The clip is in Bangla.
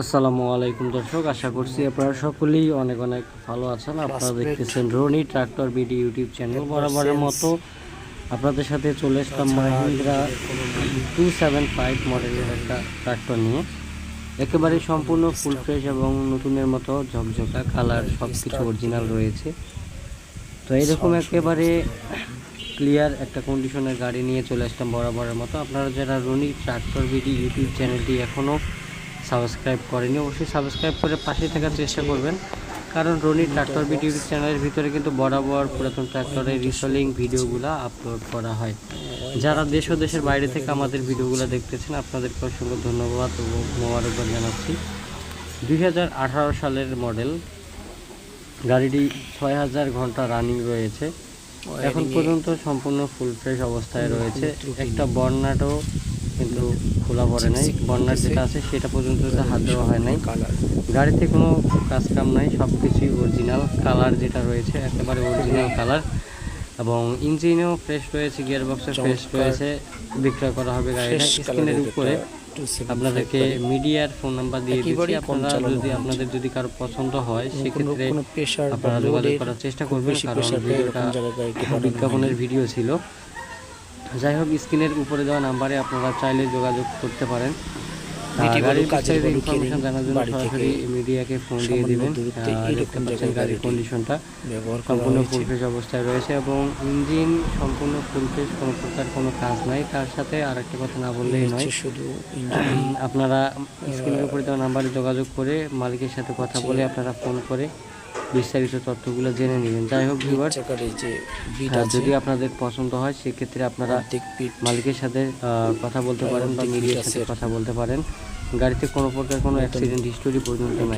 আসসালামু আলাইকুম দর্শক আশা করছি আপনারা সকলেই অনেক অনেক ভালো আছেন। আপনারা দেখতেছেন Roni tractor BD YouTube channel বরাবরের মতো। আপনাদের সাথে চলে আসলাম মাহিন্দ্রা টু সেভেন ফাইভ মডেলের একটা ট্রাক্টর নিয়ে। একেবারে সম্পূর্ণ ফুল ফ্রেশ এবং নতুনের মতো ঝকঝকা কালার সব কিছু অরিজিনাল রয়েছে। তো এইরকম একেবারে ক্লিয়ার একটা কন্ডিশনের গাড়ি নিয়ে চলে আসলাম বরাবরের মতো। আপনারা যারা রনি ট্রাক্টর বিডি ইউটিউব চ্যানেলটি এখনও সাবস্ক্রাইব করেনি। অবশ্যই সাবস্ক্রাইব করে পাশে থাকার চেষ্টা করবেন। কারণ রনি ট্রাক্টর ইউটিউব চ্যানেলের ভিতরে কিন্তু বরাবর পুরাতন ট্রাক্টরের রিসেলিং ভিডিওগুলো আপলোড করা হয়। যারা দেশ ও দেশের বাইরে থেকে আমাদের ভিডিওগুলো দেখতেছেন, আপনাদেরকে অসংখ্য ধন্যবাদ ও মোবারকবাদ জানাচ্ছি। দুই হাজার আঠারো সালের মডেল গাড়িটি ছয় হাজার ঘণ্টা রানিং রয়েছে। এখন পর্যন্ত সম্পূর্ণ ফুল ফ্রেশ অবস্থায় রয়েছে। একটা বর্ণাটও কিন্তু খোলা পড়ে নাই। বর্ণার যেটা আছে সেটা পর্যন্ত হাত দেওয়া হয় নাই। গাড়িতে কোনো কাজ কাম নাই সব কিছুই অরিজিনাল কালার যেটা রয়েছে একেবারে অরিজিনাল কালার এবং ইঞ্জিনও ফ্রেশ রয়েছে গিয়ার বক্সও ফ্রেশ রয়েছে। বিক্রয় করা হবে গাড়িটা স্ক্রিনের উপরে। আপনাদেরকে মিডিয়ার ফোন নাম্বার দিয়ে দিচ্ছি। আপনারা যদি আপনাদের যদি কারও পছন্দ হয় সেক্ষেত্রে আপনারা যোগাযোগ করার চেষ্টা করবেন। কারণ ভিডিওটা বিজ্ঞাপনের ভিডিও ছিল। যাই হোক স্ক্রিনের উপরে দেওয়া নাম্বারে আপনারা চাইলে যোগাযোগ করতে পারেন। আহ, এটি বলো গাড়ির বিস্তারিত ইনফরমেশন জানার জন্য সরাসরি মিডিয়াকে ফোন দিয়ে সামান্য দিবেন। দূরত্বে আহ, এইরকম দেখতে পাচ্ছেন গাড়ির কন্ডিশনটা সম্পূর্ণ হয়েছে। অবস্থায় রয়েছে এবং ইঞ্জিন সম্পূর্ণ কোনো প্রকার কোনো কাজ নাই। তার সাথে আর একটা কথা না বললেই নয়। শুধু আপনারা স্ক্রিনের উপরে দেওয়া নাম্বারে যোগাযোগ করে মালিকের সাথে কথা বলে আপনারা ফোন করে বিস্তারিত তথ্যগুলো জেনে নেবেন। যাই হোক ভিউয়ার চাকার এই যে বিট আছে। যদি আপনাদের পছন্দ হয় সেক্ষেত্রে আপনারা মালিকের সাথে কথা বলতে পারেন বা মিডিয়ার সাথে কথা বলতে পারেন। গাড়িতে কোনো প্রকার কোনো অ্যাক্সিডেন্ট হিস্টোরি পর্যন্ত নাই।